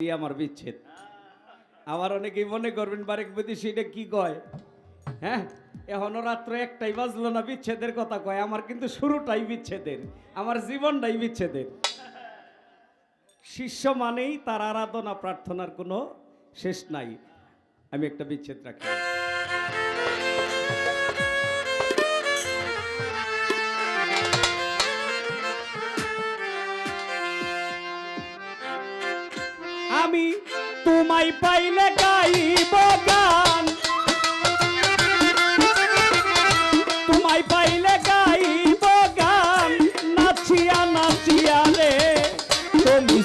আমার বিচ্ছেদ। আবার অনেকেই মনে করবেন, বারেক বেদি সেটা কি কয়? হ্যাঁ? এখনও রাত্র একটাই বাজলো না বিচ্ছেদের কথা কয়। আমার কিন্তু শুরুটাই বিচ্ছেদের, আমার জীবনটাই বিচ্ছেদের। শিষ্য মানেই তার আরাধনা, প্রার্থনার কোনো শেষ নাই। আমি একটা বিচ্ছেদ রাখি। আমি তোমায় পাইলে গাইব গান। তোমায় পাইলে গাইব গান। নাচিয়া নাচিয়া রে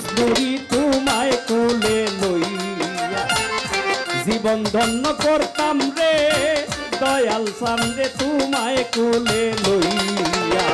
স্মরি তোমায় কোলে লইয়া। জীবন ধন্য করতাম রে, দয়াল সামনে তোমায় কোলে লইয়া।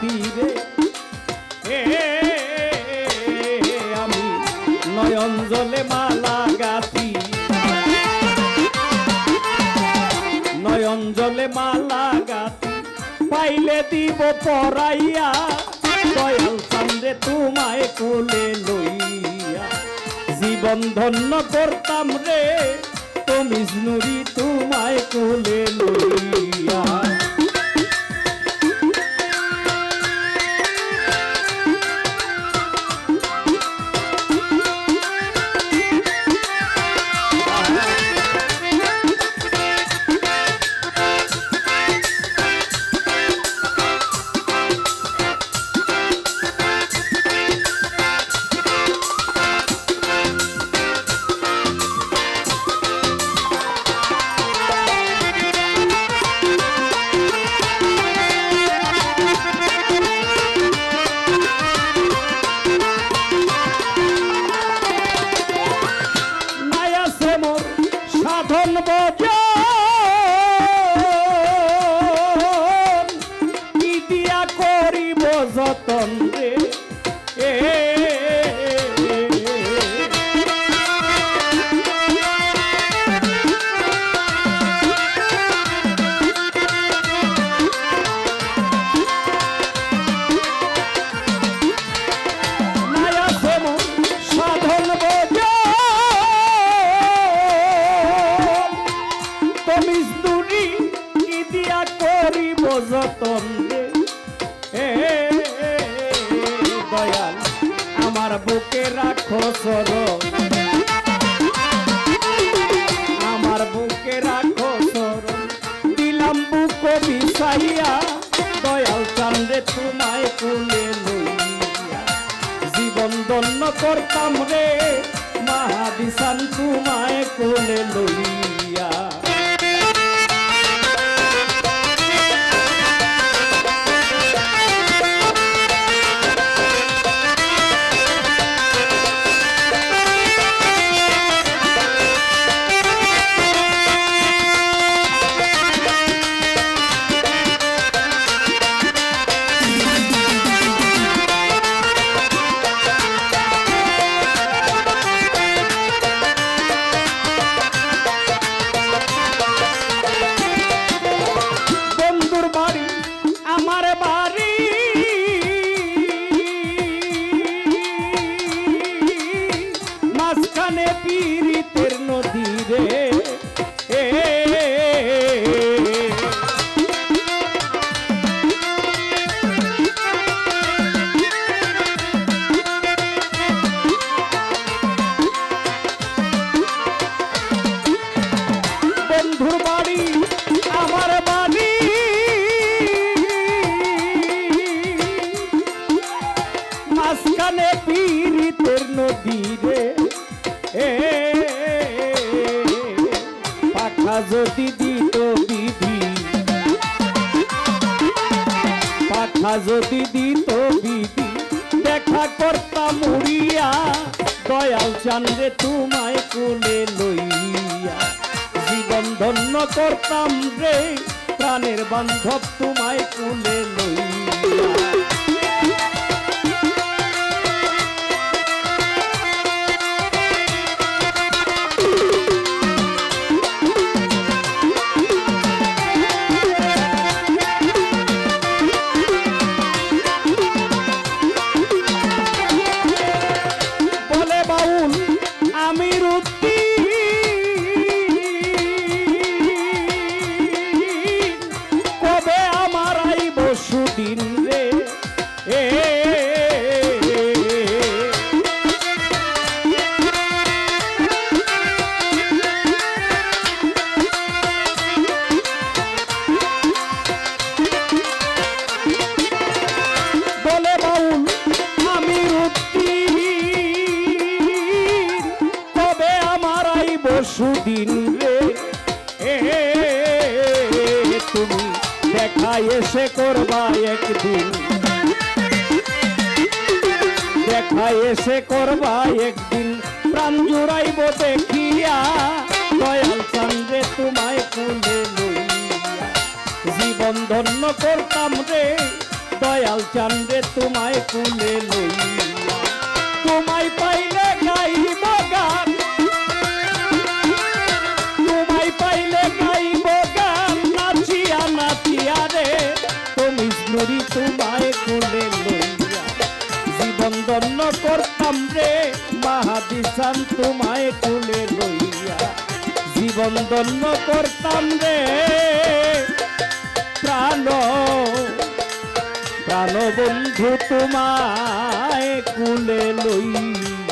সারা রে আমি নয়ন জলে মালা গাতি নয়ন জলে মালা গাতি পাইলে দিব পরাইয়া, দয়াল চান্দে তোমায় কোলে লইয়া। জীবন ধন্য করতাম রে তুমি নুরি তোমায় কোলে লইয়া। যতন রে এ নাই সর। আমার বুকে রাখো সর। দিলাম বুক বিষাইয়া, দয়াল চান্দে তোমায় কুলে লইয়া। জীবন দন্য করতাম রে মহাবিশান তোমায় কোলে লইয়া। যদি দিত বিধি। পাখা যদি দিত বিধি। দেখা করতাম উড়িয়া দয়াল চান্দে তোমায় কোলে লইয়া। জীবন ধন্য করতাম রে, প্রাণের বান্ধব তোমায় কোলে লইয়া। এসে করবা একদিন। দেখা এসে করবা একদিন। প্রাণ জুড়াইব দেখিয়া দয়াল চন্দ্রে তোমায় কুলে জীবন ধন্য করতাম রে, দয়াল চন্দ্রে তোমায় কুলে লইয়া। তোমায় পাইলে স্মরি তোমায় কুলে লইয়া। জীবন ধন্য করতাম রে মাহাদিসান তোমায় কুলে লইয়া। জীবন ধন্য করতাম রে, প্রাণ প্রাণ বন্ধু তোমায় কুলে লইয়া।